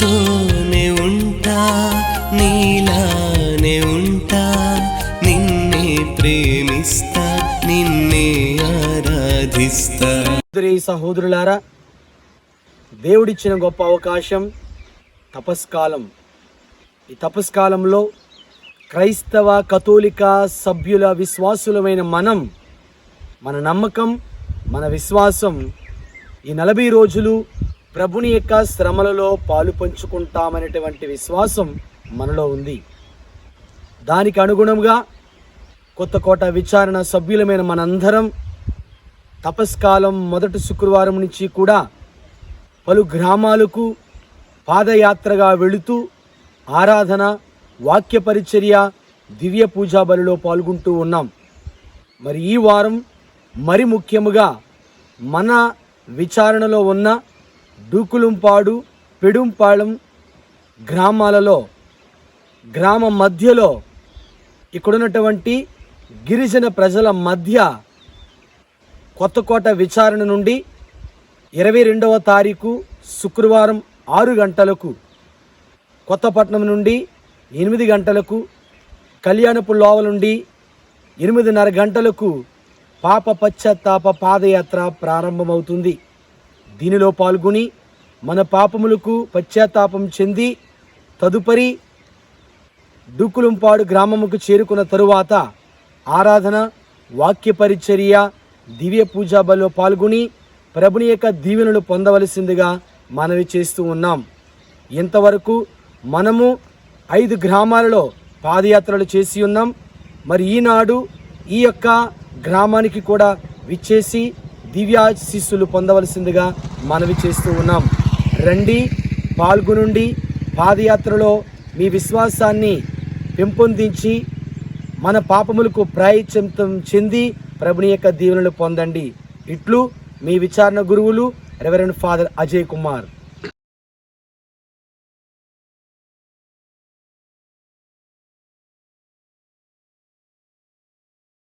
నీతోనే ఉంటా నీలానే ఉంటా. నిన్నే ప్రేమిస్తా నిన్నే ఆరాధిస్తా. సహోదరి సహోదరులారా దేవుడిచ్చిన గొప్ప అవకాశం తపస్కాలం. ఈ తపస్కాలంలో క్రైస్తవ కథోలిక సభ్యుల విశ్వాసులమైన మనం మన నమ్మకం మన విశ్వాసం ఈ నలభై రోజులు ప్రభుని యొక్క శ్రమలలో పాలు పంచుకుంటామనేటువంటి విశ్వాసం మనలో ఉంది. దానికి అనుగుణంగా కొత్త కోట విచారణ సభ్యులమైన మనందరం తపస్కాలం మొదటి శుక్రవారం నుంచి కూడా పలు గ్రామాలకు పాదయాత్రగా వెళుతూ ఆరాధన వాక్య పరిచర్య దివ్య పూజా బలిలో పాల్గొంటూ ఉన్నాం. మరి ఈ వారం మరి ముఖ్యముగా మన విచారణలో ఉన్న డూకులుంపాడు పెడుంపాళెం గ్రామాలలో గ్రామ మధ్యలో ఇక్కడున్నటువంటి గిరిజన ప్రజల మధ్య కొత్తకోట విచారణ నుండి ఇరవై రెండవ తారీఖు శుక్రవారం ఆరు గంటలకు కొత్తపట్నం నుండి ఎనిమిది గంటలకు కళ్యాణపు లోవ నుండి ఎనిమిదిన్నర గంటలకు పాప పశ్చాత్తాప పాదయాత్ర ప్రారంభమవుతుంది. దీనిలో పాల్గొని మన పాపములకు పశ్చాత్తాపం చెంది తదుపరి డుక్కులుంపాడు గ్రామముకు చేరుకున్న తరువాత ఆరాధన వాక్య పరిచర్య దివ్య పూజా బలిలో పాల్గొని ప్రభుని యొక్క దీవెనలు పొందవలసిందిగా మనవి చేస్తూ ఉన్నాం. ఇంతవరకు మనము ఐదు గ్రామాలలో పాదయాత్రలు చేసి ఉన్నాం. మరి ఈనాడు ఈ యొక్క గ్రామానికి కూడా విచ్చేసి దివ్యాశీస్సులు పొందవలసిందిగా మనవి చేస్తూ ఉన్నాం. రండి పాల్గొనుండి పాదయాత్రలో మీ విశ్వాసాన్ని పెంపొందించి మన పాపములకు ప్రాయశ్చిత్తం చెంది ప్రభుని యొక్క దీవెనలు పొందండి. ఇట్లు మీ విచారణ గురువులు రెవరెండ్ ఫాదర్ అజయ్ కుమార్.